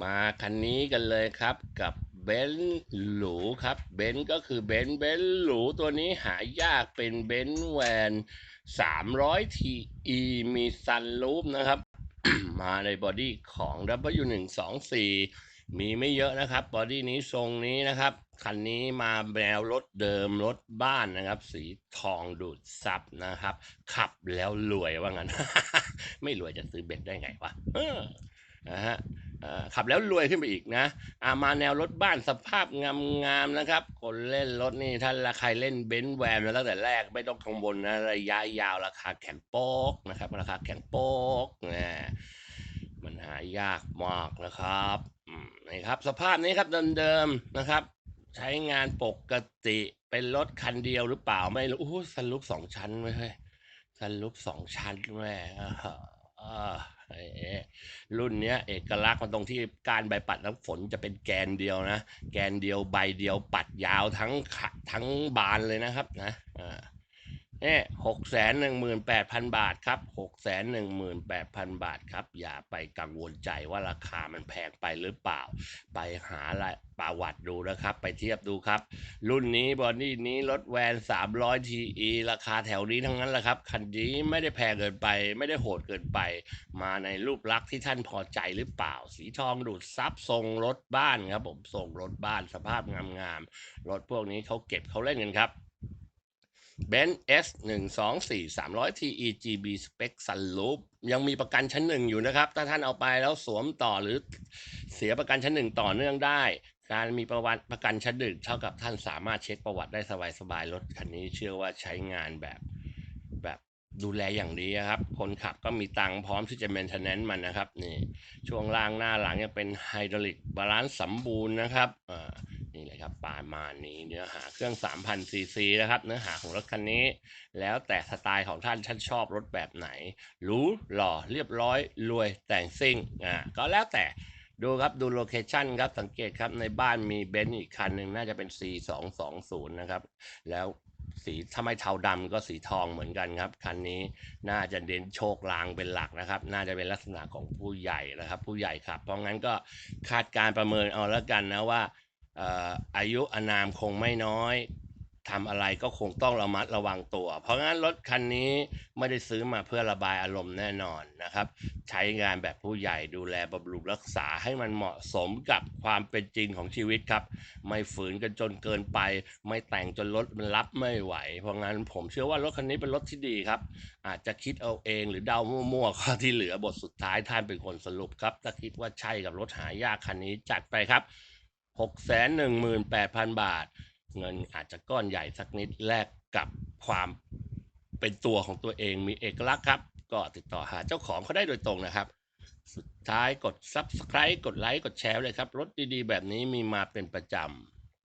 มาคันนี้กันเลยครับกับเบนซ์หรูครับเบนซ์ก็คือเบนซ์เบนซ์หรูตัวนี้หายากเป็นเบนซ์แวน300 TE มีซันรูฟนะครับ มาในบอดี้ของ W124 มีไม่เยอะนะครับบอดี้นี้ทรงนี้นะครับ คันนี้มาแนวรถเดิมรถบ้านนะครับ สีทองดูดซับนะครับ ขับแล้วรวยว่างั้น ไม่รวยจะซื้อเบนซ์ได้ไงวะนะฮะ ขับแล้วรวยขึ้นไปอีกนะอามาแนวรถบ้านสภาพงามๆนะครับ คนเล่นรถนี่ถ้าใครเล่นเบนซ์แวนมาตั้งแต่แรกไม่ต้องกังวลนะระยะยาวราคาแข็งโป๊กนะครับ ราคาแข็งโป๊กนะมันหายากมากนะครับนี่ครับ สภาพนี้ครับเดิมๆนะครับ ใช้งานปกติเป็นรถคันเดียวหรือเปล่าไม่รู้โอ้โหสรุปสองชั้นไว้เฮ้ยสรุปสองชั้นแม่ รุ่นเนี้ยเอกลักษณ์มันตรงที่การใบปัดน้ำฝนจะเป็นแกนเดียวนะ แกนเดียวใบเดียวปัดยาวทั้งขะทั้งบานเลยนะครับนะอ่า นี่ยหกแสนหนึ่งหมื่นแปดพันบาทครับหกแสนหนึ่งหมื่นแปดพันบาทครับ อย่าไปกังวลใจว่าราคามันแพงไปหรือเปล่า ไปหาอะประวัติดูนะครับ ไปเทียบดูครับ รุ่นนี้บอดี้นี้รถแวน300 TE ราคาแถวนี้ทั้งนั้นแหละครับ คันนี้ไม่ได้แพงเกินไป ไม่ได้โหดเกินไป มาในรูปลักษณ์ที่ท่านพอใจหรือเปล่า สีทองดูดซับทรงรถบ้านครับผมทรงรถบ้านสภาพงามๆรถพวกนี้เขาเก็บเขาเล่นกันครับ b e n S 1 2 4 300 TE GB Spec Sunroof ยังมีประกันชั้นหนึ่งอยู่นะครับ ถ้าท่านเอาไปแล้วสวมต่อหรือเสียประกันชั้นหนึ่งต่อเนื่องได้ การมีประวัติประกันชั้นหนึ่งเท่ากับท่านสามารถเช็คประวัติได้สบายๆรถคันนี้เชื่อว่าใช้งานแบบแบบดูแลอย่างดีครับ คนขับก็มีตังค์พร้อมที่จะ maintenance มันนะครับนี่ช่วงล่างหน้าหลังยังเป็นไฮดรอลิกบาลานซ์สมบูรณ์นะครับอ่า นี่เลยครับประมาณนี้เนื้อหาเครื่อง3,000ซีซีนะครับ เนื้อหาของรถคันนี้ แล้วแต่สไตล์ของท่านท่านชอบรถแบบไหนหรูหล่อเรียบร้อยรวยแต่งซิ่งอ่าก็แล้วแต่ดูครับดูโลเคชันครับสังเกตครับในบ้านมีเบนซ์อีกคันหนึ่งน่าจะเป็น C220 นะครับแล้วสีถ้าไม่เทาดำก็สีทองเหมือนกันครับคันนี้น่าจะเด่นโชคลางเป็นหลักนะครับ น่าจะเป็นลักษณะของผู้ใหญ่นะครับ ผู้ใหญ่ครับ เพราะงั้นก็คาดการประเมินเอาแล้วกันนะว่า อายุอนามคงไม่น้อยทำอะไรก็คงต้องระมัดระวังตัว เพราะงั้นรถคันนี้ไม่ได้ซื้อมาเพื่อระบายอารมณ์แน่นอนนะครับ ใช้งานแบบผู้ใหญ่ดูแลบำรุงรักษาให้มันเหมาะสมกับความเป็นจริงของชีวิตครับ ไม่ฝืนกันจนเกินไป ไม่แต่งจนรถมันรับไม่ไหว เพราะงั้นผมเชื่อว่ารถคันนี้เป็นรถที่ดีครับ อาจจะคิดเอาเองหรือเดามั่วๆข้อที่เหลือบทสุดท้ายท่านเป็นคนสรุปครับถ้าคิดว่าใช่กับรถหายากคันนี้จัดไปครับ หกแสนหนึ่งหมื่นแปดพันบาท เงินอาจจะก้อนใหญ่สักนิดแลกกับความเป็นตัวของตัวเองมีเอกลักษณ์ครับ ก็ติดต่อหาเจ้าของเขาได้โดยตรงนะครับ สุดท้ายกด Subscribe กดไลค์กดแชร์เลยครับรถดีๆ แบบนี้มีมาเป็นประจำ